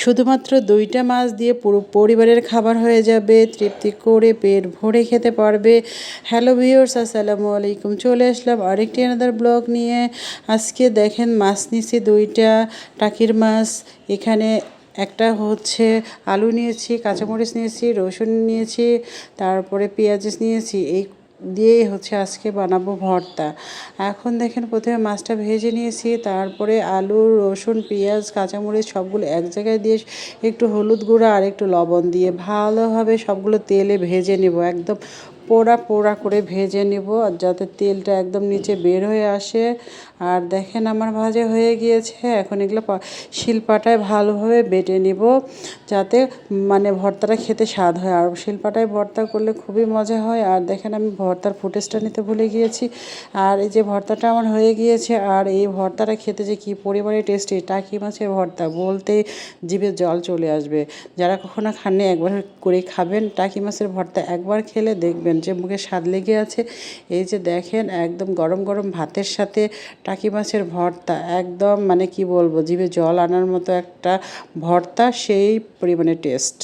শুধুমাত্র দুইটা মাছ দিয়ে পুরো পরিবারের খাবার হয়ে যাবে, তৃপ্তি করে পেট ভরে খেতে পারবে। হ্যালো ভিউয়ার্স আসসালামু আলাইকুম। চলে আসলাম আরেকটি আনাদার ব্লগ নিয়ে। আজকে দেখেন মাছ নিছি দুইটা, টাকির মাছ, এখানে একটা হচ্ছে আলু নিয়েছি, কাঁচামরিচ নিয়েছি, রসুন নিয়েছি, তারপরে পেঁয়াজ নিয়েছি, এই দিয়েই হচ্ছে আজকে বানাবো ভর্তা। এখন দেখেন প্রথমে মাছটা ভেজে নিয়েছি, তারপরে আলু, রসুন, পেঁয়াজ, কাঁচামরিচ সবগুলো এক জায়গায় দিয়ে একটু হলুদ গুঁড়া আর একটু লবণ দিয়ে ভালোভাবে সবগুলো তেলে ভেজে নেব, একদম পোড়া পোড়া করে ভেজে নেব আর যাতে তেলটা একদম নিচে বের হয়ে আসে। আর দেখেন আমার ভাজা হয়ে গিয়েছে। এখন এগুলো শিলপাটায় ভালোভাবে বেটে নিব যাতে মানে ভর্তাটা খেতে স্বাদ হয়। আর শিলপাটায় ভর্তা করলে খুবই মজা হয়। আর দেখেন আমি ভর্তার ফুটেজটা নিতে ভুলে গিয়েছি। আর এই যে ভর্তাটা আমার হয়ে গিয়েছে আর এই ভর্তাটা খেতে যে কী পরিমাণে টেস্টি টাকি মাছের ভর্তা বলতে জিভে জল চলে আসবে। যারা কখনো খাননি একবার করে খাবেন, টাকি মাছের ভর্তা একবার খেলে দেখবেন যে মুখে স্বাদ লেগে আছে। এই যে দেখেন, একদম গরম গরম ভাতের সাথে টাকি মাছের ভর্তা, একদম মানে কি বলব, জিভে জল আনার মতো একটা ভর্তা, সেই পরিমাণে টেস্ট